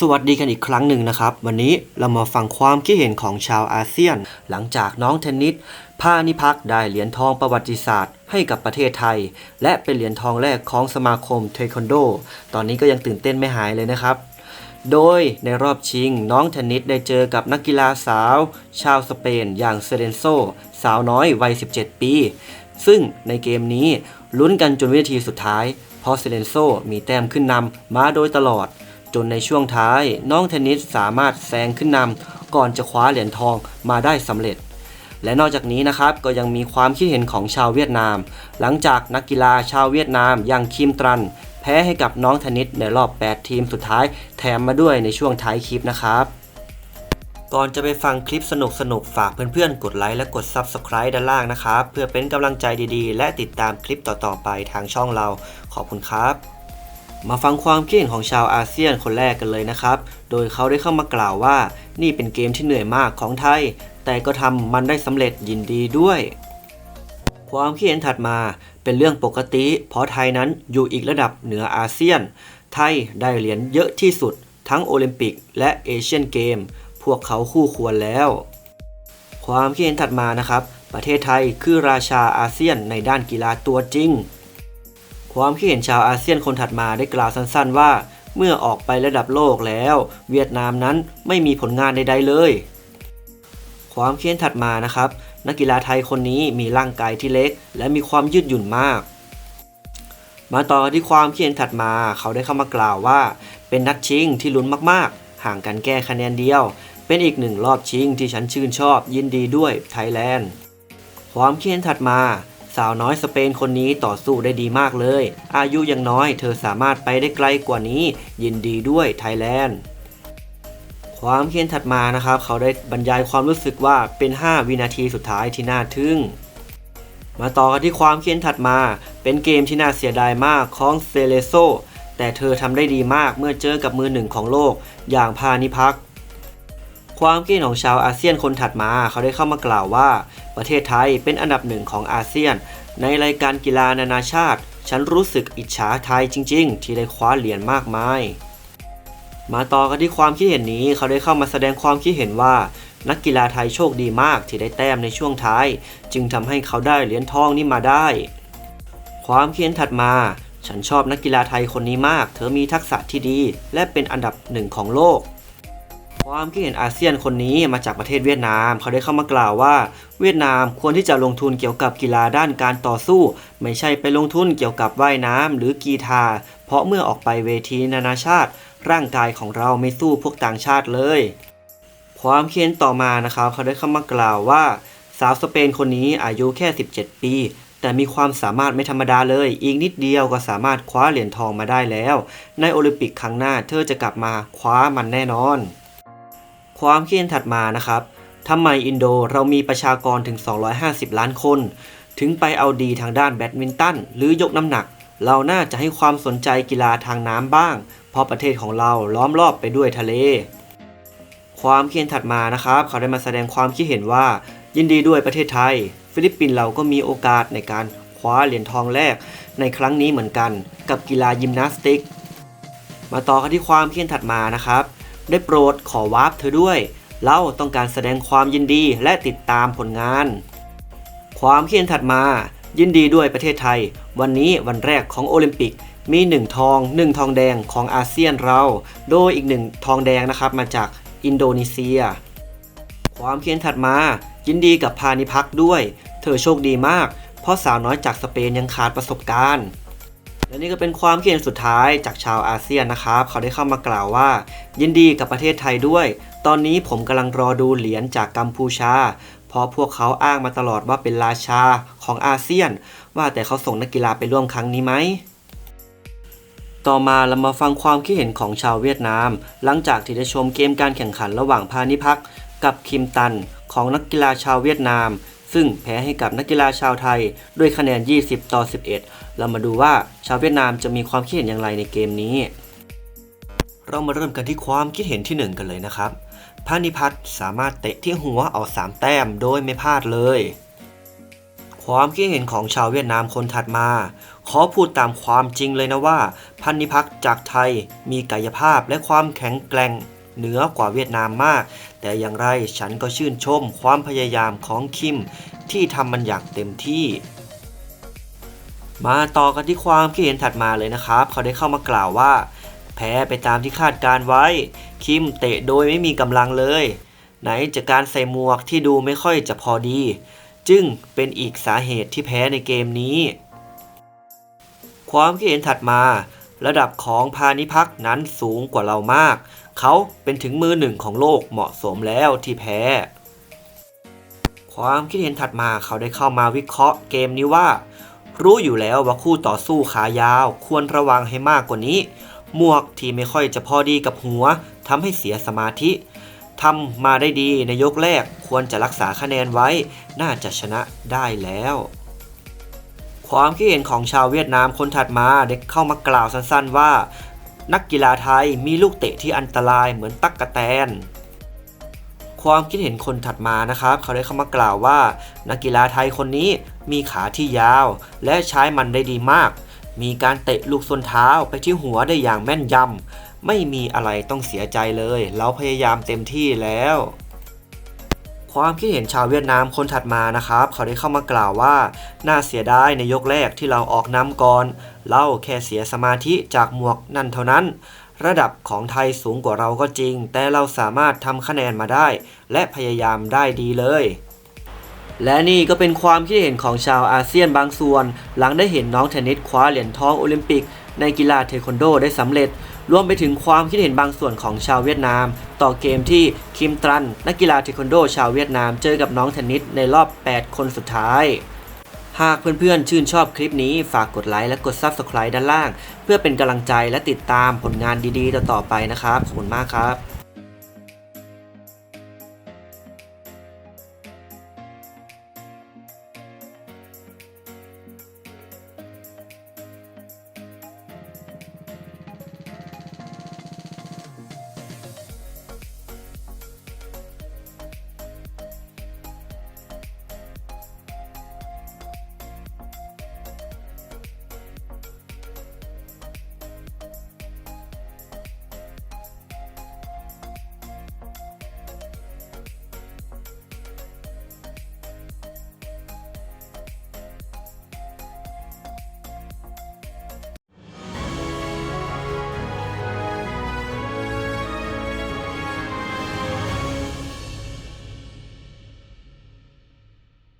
สวัสดีกันอีกครั้งหนึ่งนะครับ วันนี้เรามาฟังความคิดเห็นของชาวอาเซียน หลังจากน้องเทนนิสพานิพักได้เหรียญทองประวัติศาสตร์ ให้กับประเทศไทย และเป็นเหรียญทองแรกของสมาคมเทควันโด ตอนนี้ก็ยังตื่นเต้นไม่หายเลยนะครับ โดยในรอบชิงน้องเทนนิสได้เจอกับนักกีฬาสาว ชาวสเปน อย่างเซเรนโซ สาวน้อยวัย 17 ปี ซึ่งในเกมนี้ลุ้นกันจนวินาทีสุดท้ายเพราะเซเลนโซมีแต้มขึ้นนำมาโดยตลอด จนในช่วงท้ายน้องเทนนิสสามารถแซงขึ้นนำก่อนจะคว้าเหรียญทองมาได้สำเร็จ และนอกจากนี้นะครับก็ยังมีความคิดเห็นของชาวเวียดนาม หลังจากนักกีฬาชาวเวียดนามอย่างคิมตรัน แพ้ให้กับน้องเทนนิสในรอบ 8 ทีมสุดท้ายแถมมาด้วยในช่วงท้ายคลิปนะครับก่อนจะไปฟังคลิปสนุกๆฝากเพื่อนๆ กดไลค์และกด Subscribe ด้านล่างนะครับ เพื่อเป็นกำลังใจดีๆ และติดตามคลิปต่อๆไปทางช่องเรา ขอบคุณครับ มาฟังความคิดเห็นของชาวอาเซียนคนแรกกันเลยนะครับ โดยเขาได้เข้ามากล่าวว่า นี่เป็นเกมที่เหนื่อยมากของไทย แต่ก็ทำมันได้สำเร็จยินดีด้วย ความคิดเห็นถัดมาเป็นเรื่องปกติ เพราะไทยนั้นอยู่อีกระดับเหนืออาเซียน ไทยได้เหรียญเยอะที่สุด ทั้งโอลิมปิกและเอเชียนเกม พวกเขาคู่ควรแล้ว ความคิดเห็นถัดมานะครับ ประเทศไทยคือราชาอาเซียนในด้านกีฬาตัวจริง ความคิดเห็นชาวอาเซียนคนถัดมาได้กล่าวสั้นๆว่า เมื่อออกไประดับโลกแล้ว เวียดนามนั้นไม่มีผลงานใดๆเลย ความคิดเห็นถัดมานะครับ นักกีฬาไทยคนนี้มีร่างกายที่เล็ก และมีความยืดหยุ่นมาก มาต่อที่ความคิดเห็นถัดมาเขาได้เข้ามากล่าวว่า เป็นนัดชิงที่ลุ้นมากๆ ห่างกันแค่คะแนนเดียว เป็นอีกหนึ่งรอบชิงที่ฉันชื่นชอบยินดีด้วยไทยแลนด์ความคิดเห็นถัดมา สาวน้อยสเปนคนนี้ต่อสู้ได้ดีมากเลย อายุยังน้อยเธอสามารถไปได้ไกลกว่านี้ ยินดีด้วยไทยแลนด์ความคิดเห็นถัดมานะครับ เขาได้บรรยายความรู้สึกว่าเป็น 5 วินาทีสุดท้ายที่น่าทึ่ง มาต่อกันที่ความคิดเห็นถัดมา เป็นเกมที่น่าเสียดายมากของเซเลโซแต่เธอทำได้ดีมากเมื่อเจอกับมือหนึ่งของโลก อย่างพานิพัก ความคิดเห็นของชาวอาเซียนคนถัดมาเขาได้เข้ามากล่าวว่า ประเทศไทยเป็นอันดับหนึ่งของอาเซียน ในรายการกีฬานานาชาติ ฉันรู้สึกอิจฉาไทยจริง ๆ ที่ได้คว้าเหรียญมากมาย มาต่อกันที่ความคิดเห็นนี้เขาได้เข้ามาแสดงความคิดเห็นว่า นักกีฬาไทยโชคดีมากที่ได้แต้มในช่วงท้าย จึงทำให้เขาได้เหรียญทองนี้มาได้ ความคิดเห็นถัดมาฉันชอบนักกีฬาไทยคนนี้มาก เธอมีทักษะที่ดี และเป็นอันดับหนึ่งของโลก ความคิดเห็นอาเซียนคนนี้มาจากประเทศเวียดนาม เขาได้เข้ามากล่าวว่า เวียดนามควรที่จะลงทุนเกี่ยวกับกีฬาด้านการต่อสู้ ไม่ใช่ไปลงทุนเกี่ยวกับว่ายน้ำหรือกีฬาเพราะเมื่อออกไปเวทีนานาชาติ ร่างกายของเราไม่สู้พวกต่างชาติเลย ความเคียนต่อมานะครับ เขาได้เข้ามากล่าวว่า สาวสเปนคนนี้อายุแค่ 17 ปีแต่มีความสามารถไม่ธรรมดาเลย อีกนิดเดียวก็สามารถคว้าเหรียญทองมาได้แล้ว ในโอลิมปิกครั้งหน้าเธอจะกลับมาคว้ามันแน่นอน ความคิดเห็นถัดมานะครับทำไมอินโดเรามีประชากรถึง 250 ล้านคน ถึงไปเอาดีทางด้านแบดมินตันหรือยกน้ำหนัก เราน่าจะให้ความสนใจกีฬาทางน้ำบ้าง เพราะประเทศของเราล้อมรอบไปด้วยทะเล ความคิดเห็นถัดมานะครับ เขาได้มาแสดงความคิดเห็นว่า ยินดีด้วยประเทศไทย ฟิลิปปินส์เราก็มีโอกาสในการคว้าเหรียญทองแรก ในครั้งนี้เหมือนกัน กับกีฬายิมนาสติก มาต่อกันที่ความคิดเห็นถัดมานะครับ ได้โปรดขอวาร์ปเธอด้วย เราต้องการแสดงความยินดีและติดตามผลงาน ความคิดเห็นถัดมา ยินดีด้วยประเทศไทย วันนี้วันแรกของโอลิมปิกมี 1 ทอง 1 ทองแดงของอาเซียนเรา โดยอีก 1 ทองแดงนะครับมาจากอินโดนีเซีย ความคิดเห็นถัดมา ยินดีกับพานิพักด้วย เธอโชคดีมาก เพราะสาวน้อยจากสเปนยังขาดประสบการณ์ และนี่ก็เป็นความคิดเห็นสุดท้ายจากชาวอาเซียนนะครับ เขาได้เข้ามากล่าวว่า ยินดีกับประเทศไทยด้วย ตอนนี้ผมกำลังรอดูเหรียญจากกัมพูชา เพราะพวกเขาอ้างมาตลอดว่าเป็นราชาของอาเซียน ว่าแต่เขาส่งนักกีฬาไปร่วมครั้งนี้ไหมต่อมาเรามาฟังความคิดเห็นของชาวเวียดนาม หลังจากที่ได้ชมเกมการแข่งขันระหว่างพานิพักกับคิมตัน ของนักกีฬาชาวเวียดนาม ซึ่งแพ้ให้กับนักกีฬาชาวไทยด้วยคะแนน 20 ต่อ 11 เรามาดูว่าชาวเวียดนามจะมีความคิดเห็นอย่างไรในเกมนี้ เรามาเริ่มกันที่ความคิดเห็นที่หนึ่งกันเลยนะครับพานิพัฒน์สามารถเตะที่หัวเอา 3 แต้มโดยไม่พลาดเลย ความคิดเห็นของชาวเวียดนามคนถัดมา ขอพูดตามความจริงเลยนะว่า พันนิพักษ์จากไทยมีกายภาพและความแข็งแกร่ง เหนือกว่าเวียดนามมาก แต่อย่างไรฉันก็ชื่นชมความพยายามของคิม ที่ทำมันอย่างเต็มที่มาต่อกันที่ความคิดเห็นถัดมาเลยนะครับ เขาได้เข้ามากล่าวว่า แพ้ไปตามที่คาดการไว้ คิมเตะโดยไม่มีกำลังเลย ไหนจากการใส่หมวกที่ดูไม่ค่อยจะพอดี จึงเป็นอีกสาเหตุที่แพ้ในเกมนี้ ความคิดเห็นถัดมา ระดับของพานิพักษ์นั้นสูงกว่าเรามาก เขาเป็นถึงมือหนึ่งของโลกเหมาะสมแล้วที่แพ้ ความคิดเห็นถัดมาเขาได้เข้ามาวิเคราะห์เกมนี้ว่า รู้อยู่แล้วว่าคู่ต่อสู้ขายาว ควรระวังให้มากกว่านี้ หมวกที่ไม่ค่อยจะพอดีกับหัวทำให้เสียสมาธิทำมาได้ดีในยกแรกควรจะรักษาคะแนนไว้ น่าจะชนะได้แล้ว ความคิดเห็นของชาวเวียดนามคนถัดมาได้เข้ามากล่าวสั้นๆว่า นักกีฬาไทยมีลูกเตะที่อันตรายเหมือนตั๊กกะแตน ความคิดเห็นคนถัดมานะครับ เขาได้เข้ามากล่าวว่า นักกีฬาไทยคนนี้มีขาที่ยาว และใช้มันได้ดีมาก มีการเตะลูกส้นเท้าไปที่หัวได้อย่างแม่นยำไม่มีอะไรต้องเสียใจเลย เราพยายามเต็มที่แล้ว ความคิดเห็นชาวเวียดนามคนถัดมานะครับ เขาได้เข้ามากล่าวว่า น่าเสียดายในยกแรกที่เราออกนำก่อนเราแค่เสียสมาธิจากหมวกนั่นเท่านั้น ระดับของไทยสูงกว่าเราก็จริง แต่เราสามารถทำคะแนนมาได้ และพยายามได้ดีเลยและนี่ก็เป็นความคิดเห็นของชาวอาเซียนบางส่วน หลังได้เห็นน้องเทนนิสคว้าเหรียญทองโอลิมปิก ในกีฬาเทควันโดได้สำเร็จ รวมไปถึงความคิดเห็นบางส่วนของชาวเวียดนาม ต่อเกมที่คิมตรัน นักกีฬาเทควันโดชาวเวียดนามเจอกับน้องเทนนิสในรอบ 8 คนสุดท้าย หากเพื่อนๆ ชื่นชอบคลิปนี้ฝากกดไลค์และกด Subscribe ด้านล่าง เพื่อเป็นกำลังใจและติดตามผลงานดีๆ ต่อๆไปนะครับ ขอบคุณมากครับ